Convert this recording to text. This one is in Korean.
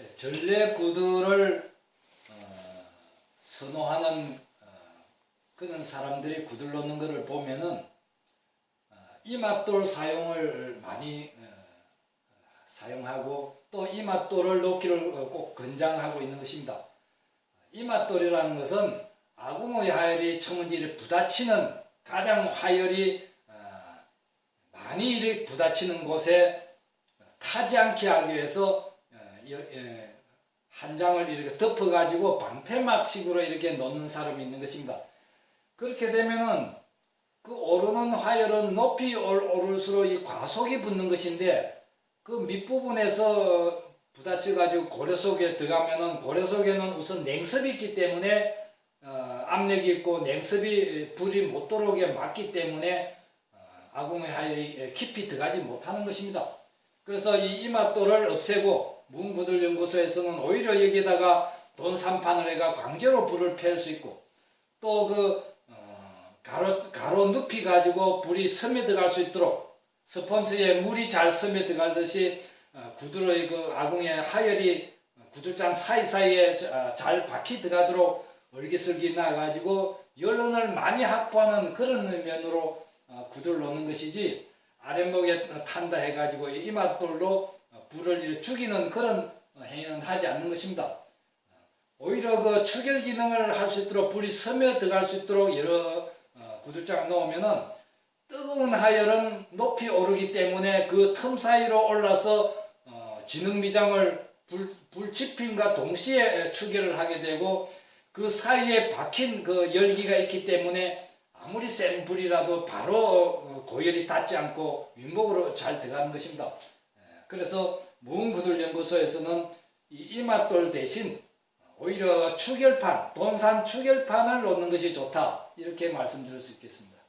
네, 전래 구두를 어, 선호하는 어, 그런 사람들이 구들 놓는 것을 보면은 어, 이맛돌 사용을 많이 어, 사용하고 또 이맛돌을 놓기를 어, 꼭 권장하고 있는 것입니다. 이맛돌이라는 것은 아궁의 화열이 청은지를 부딪히는 가장 화열이 어, 많이 부딪히는 곳에 타지 않게 하기 위해서 한 장을 이렇게 덮어가지고 방패막식으로 이렇게 놓는 사람이 있는 것입니다. 그렇게 되면은 그 오르는 화열은 높이 올- 오를수록 이 과속이 붙는 것인데 그 밑부분에서 부딪혀가지고 고려 속에 들어가면은 고려 속에는 우선 냉습이 있기 때문에 어, 압력이 있고 냉습이 불이 못 들어오게 막기 때문에 어, 아궁의 화열이 깊이 들어가지 못하는 것입니다. 그래서 이 이맛돌을 없애고 문구들연구소에서는 오히려 여기에다가 돈 3판을 해가 강제로 불을 펴을 수 있고 또그 가로 가로 눕히 가지고 불이 섬에 들어갈 수 있도록 스펀지에 물이 잘 섬에 들어가듯이 어, 구두로의 그 아궁의 하열이 구들장 사이사이에 자- 아, 잘 박히 들어가도록 얼기설기 나가지고 열원을 많이 확보하는 그런 면으로 어, 구두를 놓는 것이지 아랫목에 탄다 해가지고 이 이맛돌로 어, 불을 죽이는 그런 어, 행위는 하지 않는 것입니다. 오히려 그 추결 기능을 할 수 있도록 불이 스며 들어갈 수 있도록 여러 어, 구들장 놓으면은 뜨거운 하열은 높이 오르기 때문에 그 틈 사이로 올라서 어, 진흙미장을 불, 불지핌과 동시에 추결을 하게 되고 그 사이에 박힌 그 열기가 있기 때문에 아무리 센 불이라도 바로 어, 고열이 닿지 않고 윗목으로 잘 들어가는 것입니다. 예, 그래서 무은구들연구소에서는 이 이맛돌 대신 오히려 추결판, 돈산 추결판을 놓는 것이 좋다. 이렇게 말씀드릴 수 있겠습니다.